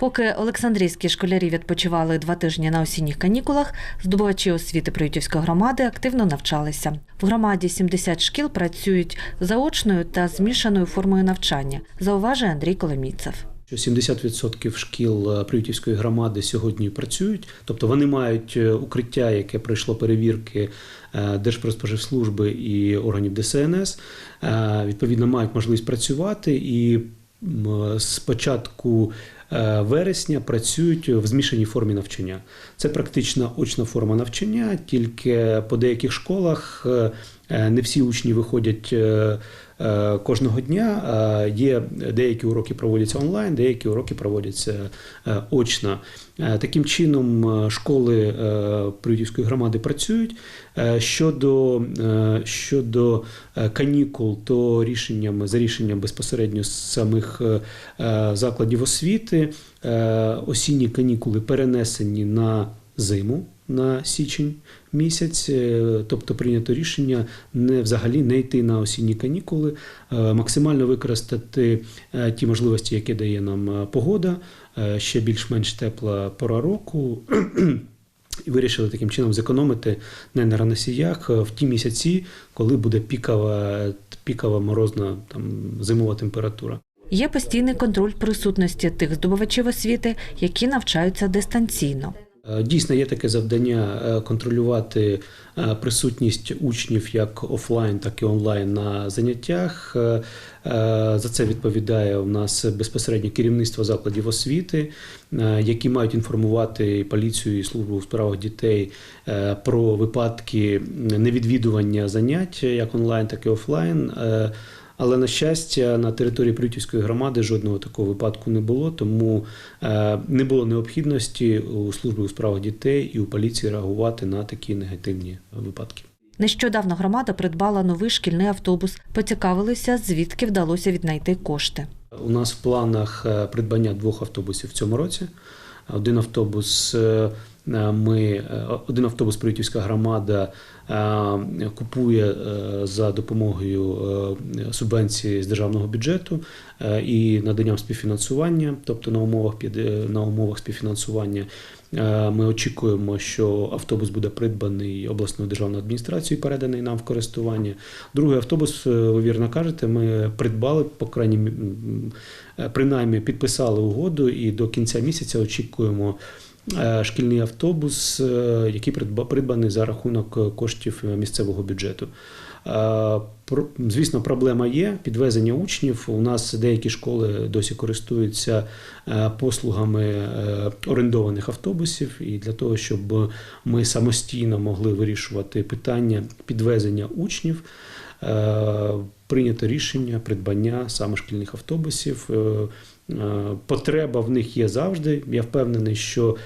Поки Олександрійські школярі відпочивали два тижні на осінніх канікулах, здобувачі освіти Приютівської громади активно навчалися. В громаді 70 шкіл працюють заочною та змішаною формою навчання, зауважує Андрій Коломійцев. що 70% шкіл е, Приютівської громади сьогодні працюють, тобто вони мають е, укриття, яке пройшло перевірки е, Держпродспоживслужби і органів ДСНС. Відповідно, мають можливість працювати і з початку вересня працюють в змішаній формі навчання. Це практично очна форма навчання, тільки по деяких школах е, е, не всі учні виходять е, е, кожного дня. Є деякі уроки проводяться онлайн, деякі уроки проводяться е, очно. Е, Таким чином, е, школи е, Приютівської громади працюють. Е, Щодо, е, щодо е, канікул, то рішенням за рішенням безпосередньо самих е, е, закладів освіти е, осінні канікули перенесені на зиму. На січень місяць, Е, тобто прийнято рішення не взагалі не йти на осінні канікули, е, максимально використати е, ті можливості, які дає нам погода, ще більш-менш тепла пора року. І вирішили таким чином зекономити на енергоносіях в ті місяці, коли буде пікова, пікова морозна там, зимова температура. Є постійний контроль присутності тих здобувачів освіти, які навчаються дистанційно. Е, Дійсно, є таке завдання е, контролювати е, присутність учнів як офлайн, так і онлайн на заняттях. За це відповідає у нас безпосередньо керівництво закладів освіти, які мають інформувати поліцію і службу у справах дітей про випадки невідвідування занять як онлайн, так і офлайн. Але на щастя, на території Прютівської громади жодного такого випадку не було, тому е, не було необхідності у службі у справах дітей і у поліції реагувати на такі негативні випадки. Нещодавно громада придбала новий шкільний автобус. Поцікавилися, звідки вдалося віднайти кошти. У нас в планах е, придбання двох автобусів в цьому році. Один автобус е, ми е, один автобус Приютівська громада е, купує е, за допомогою е, субвенції з державного бюджету е, і наданням співфінансування, тобто на умовах на умовах співфінансування. Е, Ми очікуємо, що автобус буде придбаний обласною державною адміністрацією, переданий нам в користування. Другий автобус, е, ви вірно кажете, ми придбали, по крайній е, принаймні підписали угоду, і до кінця місяця очікуємо е, шкільний автобус, е, який придбаний за рахунок е, коштів е, місцевого бюджету. Е, Звісно, проблема є підвезення учнів. У нас деякі школи досі користуються е, послугами е, орендованих автобусів, і для того, щоб ми самостійно могли вирішувати питання підвезення учнів. е, Прийнято рішення придбання саме шкільних автобусів. Е, Потреба в них є завжди. Я впевнений, що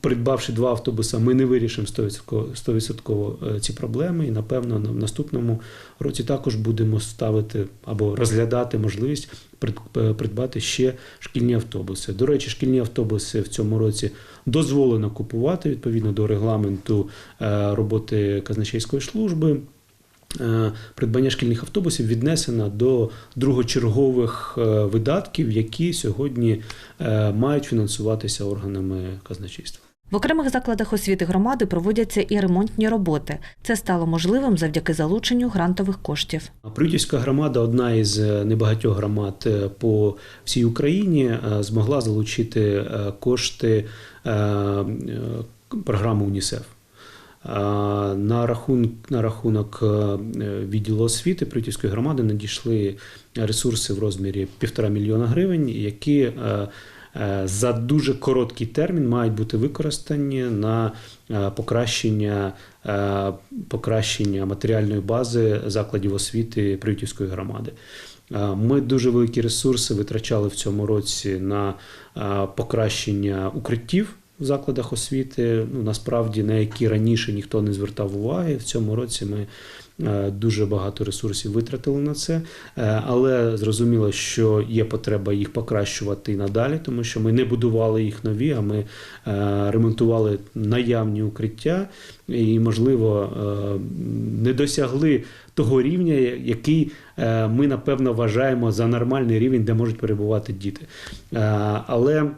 придбавши два автобуси, ми не вирішимо 100% 100% е, ці проблеми. І напевно на- в наступному році також будемо ставити або розглядати можливість е, придбати ще шкільні автобуси. До речі, шкільні автобуси в цьому році дозволено купувати відповідно до регламенту роботи казначейської служби. Е, Придбання шкільних автобусів віднесено до другочергових е, видатків, які сьогодні е, мають фінансуватися органами казначейства. В окремих закладах освіти громади проводяться і ремонтні роботи. Це стало можливим завдяки залученню грантових коштів. Приютівська громада, одна із небагатьох громад по всій Україні, змогла залучити кошти програми УНІСЕФ. На рахунок, на рахунок е, відділу освіти Приютівської громади надійшли ресурси в розмірі півтора мільйона гривень, які е, е, за дуже короткий термін мають бути використані на покращення, покращення матеріальної бази закладів освіти Приютівської громади. Ми дуже великі ресурси витрачали в цьому році на покращення укриттів в закладах освіти. Ну насправді на які раніше ніхто не звертав уваги. В цьому році ми е, дуже багато ресурсів витратили на це, Е, але зрозуміло, що є потреба їх покращувати і надалі, тому що ми не будували їх нові, а ми е, ремонтували наявні укриття і, можливо, не досягли того рівня, який ми напевно вважаємо за нормальний рівень, де можуть перебувати діти. Але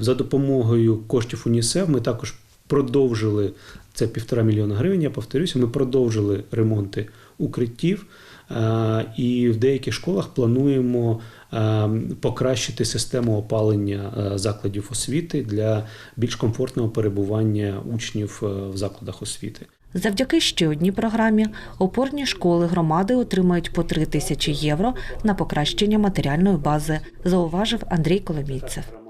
За допомогою коштів УНІСЕФ ми також продовжили це півтора мільйона гривень. Я повторюся. Ми продовжили ремонти укриттів. е, І в деяких школах плануємо е, покращити систему опалення е, закладів освіти для більш комфортного перебування учнів е, в закладах освіти. Завдяки ще одній програмі опорні школи громади отримають по 3 тисячі євро на покращення матеріальної бази, зауважив Андрій Коломійцев.